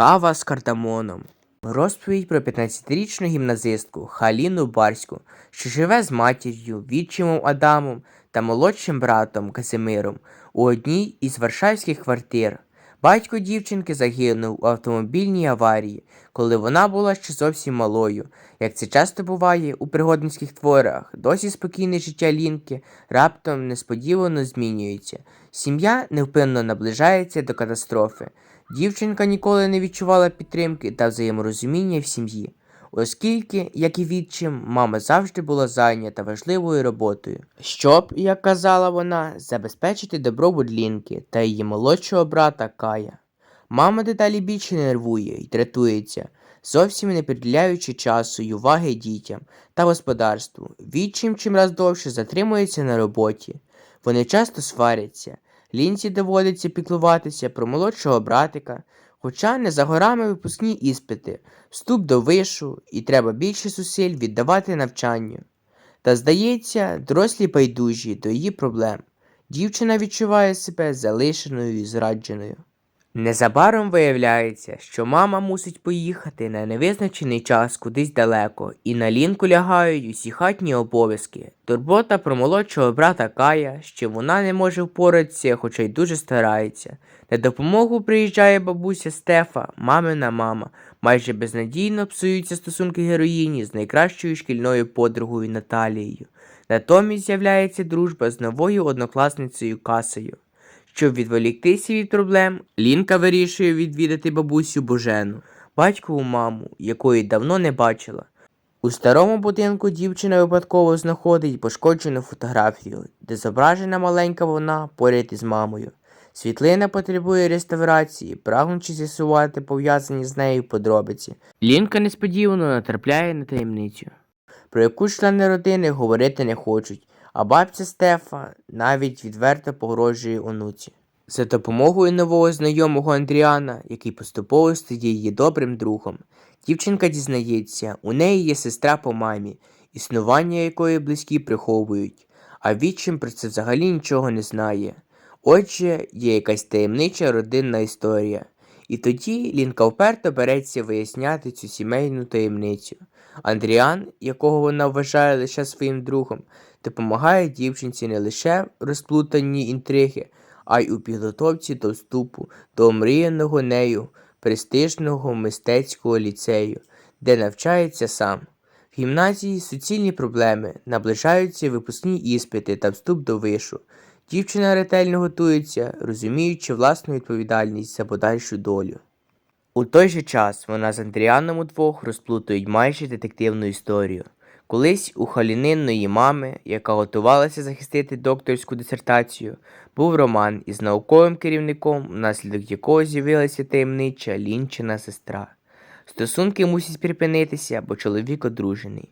Кава з кардамоном. Розповідь про 15-річну гімназистку Халіну Барську, що живе з матір'ю, відчимом Адамом та молодшим братом Казимиром у одній із варшавських квартир. Батько дівчинки загинув у автомобільній аварії, коли вона була ще зовсім малою. Як це часто буває у пригодницьких творах, досі спокійне життя Лінки раптом несподівано змінюється. Сім'я невпинно наближається до катастрофи. Дівчинка ніколи не відчувала підтримки та взаєморозуміння в сім'ї, оскільки, як і відчим, мама завжди була зайнята важливою роботою, щоб, як казала вона, забезпечити добробут Лінки та її молодшого брата Кая. Мама деталі більше нервує і дратується, зовсім не приділяючи часу й уваги дітям та господарству. Відчим чимраз довше затримується на роботі. Вони часто сваряться. Лінці доводиться піклуватися про молодшого братика, хоча не за горами випускні іспити, вступ до вишу і треба більше зусиль віддавати навчанню. Та, здається, дорослі байдужі до її проблем. Дівчина відчуває себе залишеною і зрадженою. Незабаром виявляється, що мама мусить поїхати на невизначений час кудись далеко, і на лінку лягають усі хатні обов'язки. Турбота про молодшого брата Кая, що вона не може впоратися, хоча й дуже старається. На допомогу приїжджає бабуся Стефа, мамина мама. Майже безнадійно псуються стосунки героїні з найкращою шкільною подругою Наталією. Натомість з'являється дружба з новою однокласницею Касею. Щоб відволіктися від проблем, Лінка вирішує відвідати бабусю Божену, батькову маму, якої давно не бачила. У старому будинку дівчина випадково знаходить пошкоджену фотографію, де зображена маленька вона поряд із мамою. Світлина потребує реставрації, прагнучи з'ясувати пов'язані з нею подробиці. Лінка несподівано натрапляє на таємницю, про яку члени родини говорити не хочуть, а бабця Стефа навіть відверто погрожує онуці. За допомогою нового знайомого Андріана, який поступово стає її добрим другом, дівчинка дізнається, у неї є сестра по мамі, існування якої близькі приховують, а відчим про це взагалі нічого не знає. Отже, є якась таємнича родинна історія. І тоді Лінка вперто береться виясняти цю сімейну таємницю. Андріан, якого вона вважає лише своїм другом, допомагає дівчинці не лише в розплутанні інтриги, а й у підготовці до вступу до омріяного нею престижного мистецького ліцею, де навчається сам. В гімназії суцільні проблеми, наближаються випускні іспити та вступ до вишу. Дівчина ретельно готується, розуміючи власну відповідальність за подальшу долю. У той же час вона з Андріаном удвох розплутують майже детективну історію. Колись у Халінинної мами, яка готувалася захистити докторську дисертацію, був роман із науковим керівником, внаслідок якого з'явилася таємнича лінчина сестра. Стосунки мусять припинитися, бо чоловік одружений.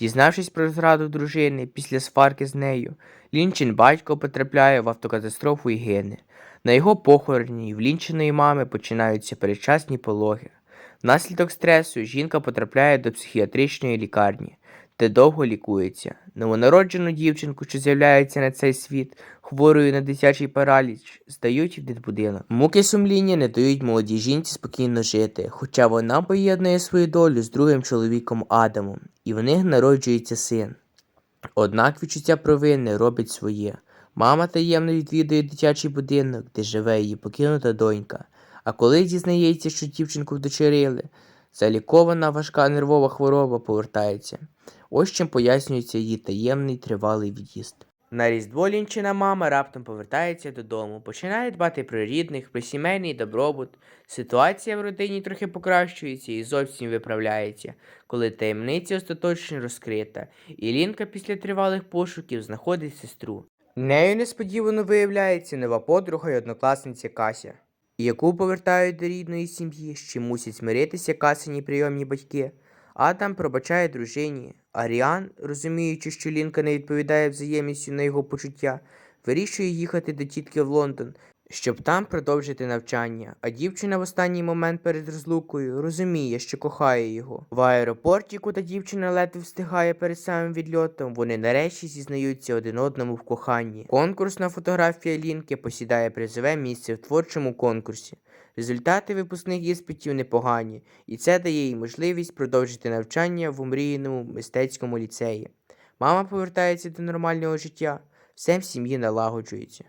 Дізнавшись про зраду дружини після сварки з нею, Лінчин батько потрапляє в автокатастрофу і гине. На його похороні в Лінчиної мами починаються передчасні пологи. Внаслідок стресу жінка потрапляє до психіатричної лікарні, де довго лікується. Новонароджену дівчинку, що з'являється на цей світ, хворою на дитячий параліч, здають в дитбудинок. Муки сумління не дають молодій жінці спокійно жити, хоча вона поєднує свою долю з другим чоловіком Адамом, і в них народжується син. Однак відчуття провини робить своє. Мама таємно відвідує дитячий будинок, де живе її покинута донька. А коли дізнається, що дівчинку вдочерили, залікована важка нервова хвороба повертається. Ось чим пояснюється її таємний тривалий від'їзд. На різдво лінчина мама раптом повертається додому, починає дбати про рідних, про сімейний добробут. Ситуація в родині трохи покращується і зовсім виправляється, коли таємниця остаточно розкрита, і Лінка після тривалих пошуків знаходить сестру. Нею несподівано виявляється нова подруга й однокласниця Кася, яку повертають до рідної сім'ї, з чим мусять смиритися касані прийомні батьки. Адам пробачає дружині. Аріан, розуміючи, що Лінка не відповідає взаємністю на його почуття, вирішує їхати до тітки в Лондон, щоб там продовжити навчання. А дівчина в останній момент перед розлукою розуміє, що кохає його. В аеропорті, куди дівчина ледве встигає перед самим відльотом, вони нарешті зізнаються один одному в коханні. Конкурсна фотографія Лінки посідає призове місце в творчому конкурсі. Результати випускних іспитів непогані, і це дає їй можливість продовжити навчання в омріяному мистецькому ліцеї. Мама повертається до нормального життя, все в сім'ї налагоджується.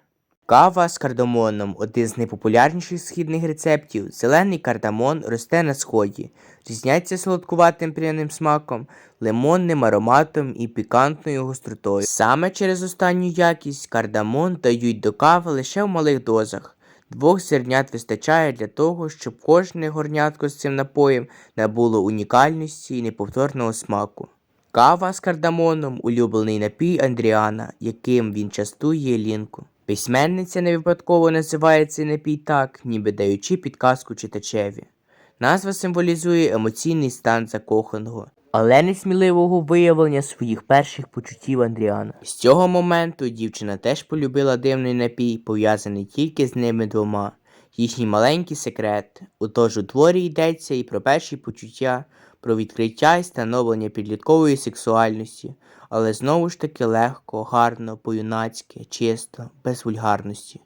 Кава з кардамоном один з найпопулярніших східних рецептів. Зелений кардамон росте на сході, різняться солодкуватим пряним смаком, лимонним ароматом і пікантною гостротою. Саме через останню якість кардамон дають до кави лише в малих дозах. Двох зернят вистачає для того, щоб кожне горнятко з цим напоєм набуло унікальності і неповторного смаку. Кава з кардамоном улюблений напій Андріана, яким він частує Лінку. Письменниця не випадково називає цей напій так, ніби даючи підказку читачеві. Назва символізує емоційний стан закоханого, але несміливого виявлення своїх перших почуттів Андріана. З цього моменту дівчина теж полюбила дивний напій, пов'язаний тільки з ними двома. Їхній маленький секрет. Отож у творі йдеться і про перші почуття, про відкриття і становлення підліткової сексуальності, але знову ж таки легко, гарно, по-юнацьки, чисто, без вульгарності.